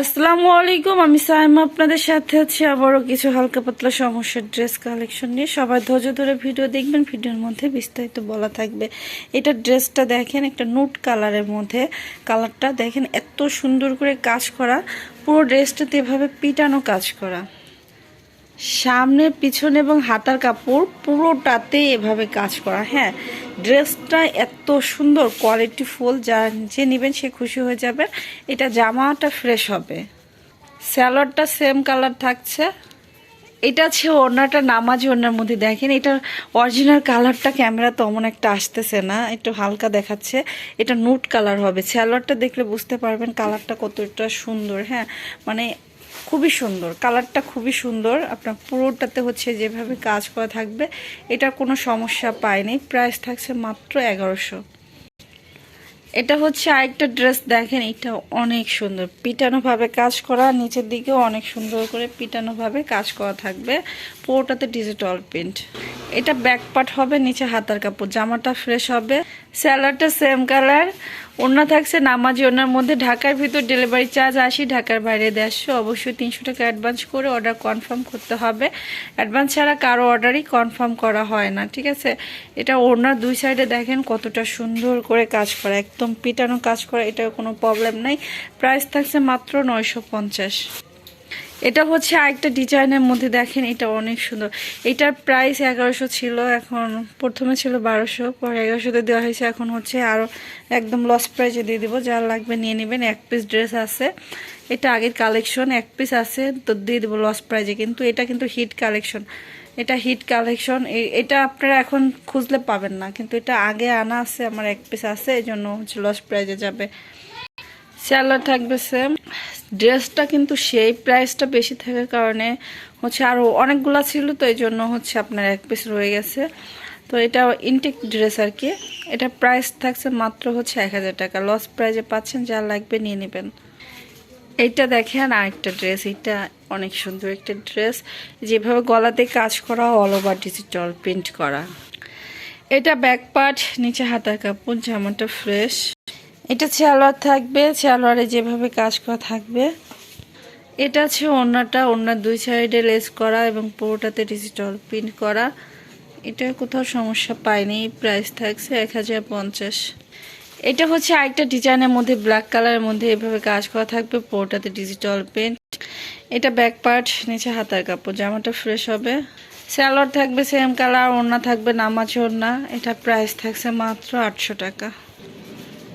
আসসালামু আলাইকুম, আমি সাইমা আপনাদের সাথে আছি। আবারও কিছু হালকা পাতলা সমস্যার ড্রেস কালেকশন নিয়ে। সবাই ধৈর্য ধরে ভিডিও দেখবেন, ভিডিওর মধ্যে বিস্তারিত বলা থাকবে। এটা ড্রেসটা দেখেন, একটা নুট কালারের মধ্যে কালারটা দেখেন, এত সুন্দর করে কাজ করা। পুরো ড্রেসটাতে এভাবে পিটানো কাজ করা। সামনে, পিছনে এবং হাতার কাপড় পুরোটাতে এভাবে কাজ করা। হ্যাঁ ড্রেসটা এত সুন্দর কোয়ালিটি ফুল যা যে নেবেন সে খুশি হয়ে যাবে। এটা জামাটা ফ্রেশ হবে। স্যালোয়ারটা সেম কালার থাকছে। এটা হচ্ছে ওড়নাটা, নামাজি ওনার মধ্যে দেখেন, এটা অরিজিনাল কালারটা ক্যামেরা তেমন একটা আসতেছে না, একটু হালকা দেখাচ্ছে। এটা নুট কালার হবে। স্যালোয়ারটা দেখলে বুঝতে পারবেন কালারটা কতটা সুন্দর হ্যাঁ। মানে খুবই সুন্দর, কালারটা খুবই সুন্দর। আপনার পুরোটাতে হচ্ছে যেভাবে কাজ করা থাকবে এটা কোনো সমস্যা পায়নি। প্রাইস থাকছে মাত্র এগারোশো। এটা হচ্ছে আরেকটা ড্রেস, দেখেন এটা অনেক সুন্দর। পিটানোভাবে কাজ করা, নিচের দিকেও অনেক সুন্দর করে পিটানোভাবে কাজ করা থাকবে। পুরোটাতে ডিজিটাল প্রিন্ট এটা ব্যাক পার্ট হবে, নিচে হাতার কাপড়, জামাটা ফ্রেশ হবে। স্যালাডটা সেম কালার ওনা থাকছে নামাজি ওনার মধ্যে। ঢাকার ভিতর ডেলিভারি চার্জ আসি ঢাকার বাইরে দেড়শো। অবশ্যই তিনশো টাকা অ্যাডভান্স করে অর্ডার কনফার্ম করতে হবে। অ্যাডভান্স ছাড়া কারও অর্ডারই কনফার্ম করা হয় না, ঠিক আছে? এটা ওনার দুই সাইডে দেখেন কতটা সুন্দর করে কাজ করা, একদম পিটানো কাজ করা এটা কোনো প্রবলেম নাই। প্রাইস থাকছে মাত্র নয়শো পঞ্চাশ। এটা হচ্ছে আরেকটা ডিজাইনের মধ্যে দেখেন, এটা অনেক সুন্দর। এটার প্রাইস এগারোশো ছিল, এখন প্রথমে ছিল বারোশো, পরে এগারোশোতে দেওয়া হয়েছে, এখন হচ্ছে আরও একদম লস প্রাইজে দিয়ে দিব। যা লাগবে নিয়ে নেবেন, এক পিস ড্রেস আছে। এটা আগের কালেকশন এক পিস আছে, তো দিয়ে দেবো লস প্রাইজে কিন্তু এটা কিন্তু হিট কালেকশন এটা হিট কালেকশন এটা আপনারা এখন খুঁজলে পাবেন না। কিন্তু এটা আগে আনা আছে, আমার এক পিস আছে এই জন্য হচ্ছে লস প্রাইজে যাবে। স্যালার থাকবে সেম ড্রেসটা কিন্তু সেই প্রাইসটা বেশি থাকার কারণে হচ্ছে আরও অনেকগুলো ছিল, তো এই জন্য হচ্ছে আপনার এক পিস রয়ে গেছে। তো এটা ইনটেক ড্রেস আর কি। এটা প্রাইস থাকছে মাত্র হচ্ছে এক হাজার টাকা। লস প্রাইজে পাচ্ছেন, যা লাগবে নিয়ে নেবেন। এইটা দেখেন আরেকটা ড্রেস এটা অনেক সুন্দর একটা ড্রেস যেভাবে গলাতে কাজ করা অল ওভার ডিজিটাল প্রিন্ট করা। এটা ব্যাক পার্ট নিচে হাতার কাপড়, জামাটা ফ্রেশ এটা ছেলোয়ার থাকবে ছেলোয়ারে যেভাবে কাজ করা থাকবে। এটা আছে ওড়নাটা ওড়নার দুই সাইডে লেস করা এবং পুরোটাতে ডিজিটাল প্রিন্ট করা। এটা কোথাও সমস্যা পায়নি প্রাইস থাকছে এক হাজার পঞ্চাশ। এটা হচ্ছে আরেকটা ডিজাইনের মধ্যে ব্ল্যাক কালারের মধ্যে এভাবে কাজ করা থাকবে, পুরোটাতে ডিজিটাল প্রিন্ট এটা ব্যাক পার্ট নিচে হাতার কাপড়, জামাটা ফ্রেশ হবে। স্যালোয়ার থাকবে সেম কালার ওড়না থাকবে নামাজ ওড়না। এটা প্রাইস থাকছে মাত্র আটশো টাকা।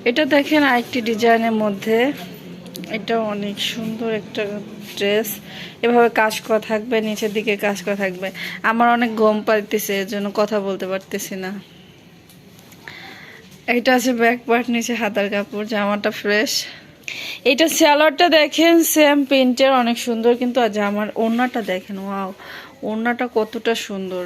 এটা দেখেন আরেকটি ডিজাইনের মধ্যে। এটা অনেক সুন্দর একটা ড্রেস। এভাবে কাজ করা থাকবে, নিচের দিকে কাজ করা থাকবে। আমার অনেক গম পাইতেছে এর জন্য কথা বলতে পারতেছি না। এটা আছে ব্যাক পার্ট নিচে হাতার কাপড়, জামাটা ফ্রেশ এটা স্যালোয়ারটা দেখেন সেম প্রিন্টের অনেক সুন্দর, কিন্তু আর জামার ওড়নাটা দেখেন ওয়াও ওড়নাটা কতটা সুন্দর।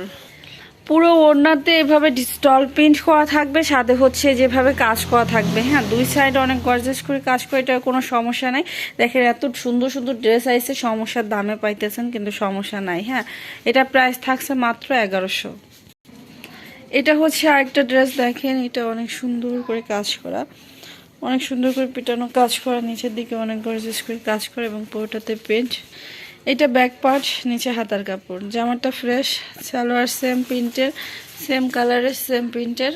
পুরো ওড়নাতে এভাবে স্টল প্রিন্ট করা থাকবে, সাথে হচ্ছে যেভাবে কাজ করা থাকবে। হ্যাঁ দুই সাইডে অনেক গর্জেস করে কাজ করে, এটার কোনো সমস্যা নাই। দেখেন, এত সুন্দর সুন্দর ড্রেস আইসে সমস্যার দামে পাইতেছেন, কিন্তু সমস্যা নাই। হ্যাঁ এটা প্রাইস থাকছে মাত্র এগারোশো। এটা হচ্ছে আরেকটা ড্রেস, দেখেন, এটা অনেক সুন্দর করে কাজ করা। অনেক সুন্দর করে পিটানো কাজ করা, নিচের দিকে অনেক গর্জেস করে কাজ করা এবং পুরোটাতে পেন্ট এটা ব্যাক পার্ট নিচে হাতার কাপড়। জামাটা ফ্রেশ সালোয়ার সেম প্রিন্টের সেম কালারের সেম প্রিন্টের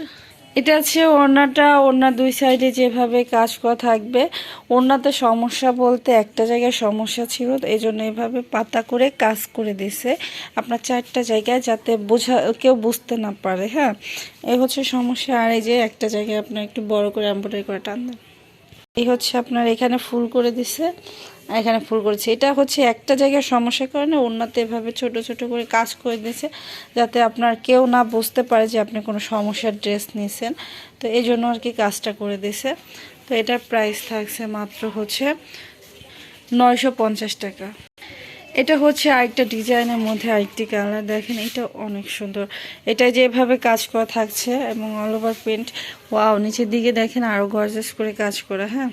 এটা আছে ওড়নাটা, ওড়না দুই সাইডে যেভাবে কাজ করা থাকবে। ওড়নাতে সমস্যা বলতে একটা জায়গায় সমস্যা ছিল এই জন্য এভাবে পাতা করে কাজ করে দিছে। আপনার চারটা জায়গায় যাতে বোঝা, কেউ বুঝতে না পারে হ্যাঁ? এই হচ্ছে সমস্যা, আর এই যে একটা জায়গায় আপনার একটু বড় করে এম্ব্রয়ডারি করে টান দেন এই হচ্ছে আপনার এখানে ফুল করে দিছে আর এখানে ফুল করেছে। এটা হচ্ছে একটা জায়গায় সমস্যার কারণে অন্যতে এভাবে ছোট ছোট করে কাজ করে দিয়েছে যাতে আপনার কেউ না বুঝতে পারে যে আপনি কোনো সমস্যার ড্রেস নিয়েছেন তো এই জন্য আর কি কাজটা করে দিয়েছে তো এটার প্রাইস থাকছে মাত্র হচ্ছে নয়শো পঞ্চাশ টাকা। এটা হচ্ছে আরেকটা ডিজাইনের মধ্যে আরেকটি কালার। দেখেন, এটা অনেক সুন্দর। এটা যেভাবে কাজ করা থাকছে এবং অল ওভার প্রিন্ট ওয়াও নিচের দিকে দেখেন আরও গর্জেস করে কাজ করা হ্যাঁ?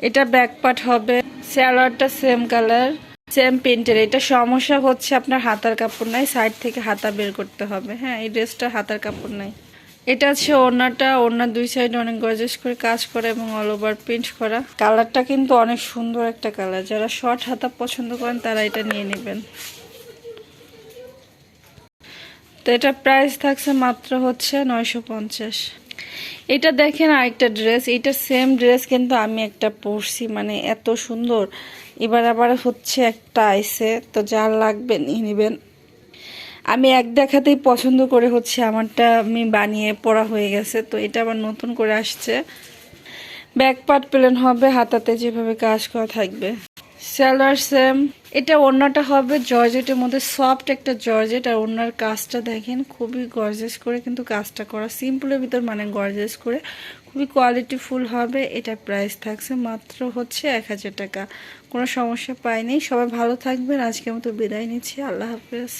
এটা ব্যাক পার্ট হবে স্যালোয়ারটা সেম কালার সেম প্রিন্টের এটা সমস্যা হচ্ছে আপনার হাতার কাপড় নাই সাইড থেকে হাতা বের করতে হবে হ্যাঁ? এই ড্রেসটা হাতার কাপড় নাই। এটা হচ্ছে ওড়নাটা ওড়নার দুই সাইডে অনেক গজেস করে কাজ করা এবং অল ওভার প্রিন্ট করা। কালারটা কিন্তু অনেক সুন্দর একটা কালার যারা শর্ট হাতা পছন্দ করেন, তারা এটা নিয়ে নেবেন। তো এটা প্রাইস থাকছে মাত্র হচ্ছে নয়শো পঞ্চাশ। এটা দেখেন আরেকটা ড্রেস এটা সেম ড্রেস কিন্তু আমি একটা পরছি মানে এত সুন্দর। এবার আবার হচ্ছে একটা আইসে, তো যার লাগবে নিয়ে নেবেন। আমি এক দেখাতেই পছন্দ করে হচ্ছে আমারটা আমি বানিয়ে পড়া হয়ে গেছে, তো এটা আবার নতুন করে আসছে। ব্যাক পার্ট প্লেন হবে, হাতাতে যেভাবে কাজ করা থাকবে। স্যালোয়ার সেম, এটা ওড়নাটা হবে জর্জেটের মধ্যে, সফট একটা জর্জেট, আর ওড়নার কাজটা দেখেন, খুবই গর্জেস করে কিন্তু কাজটা করা সিম্পলের ভিতর মানে গর্জেস করে, খুবই কোয়ালিটি ফুল হবে, এটা প্রাইস থাকছে মাত্র হচ্ছে এক হাজার টাকা। কোনো সমস্যা পাইনি সবাই ভালো থাকবেন, আজকের মতো বিদায় নিচ্ছি, আল্লাহ হাফেজ।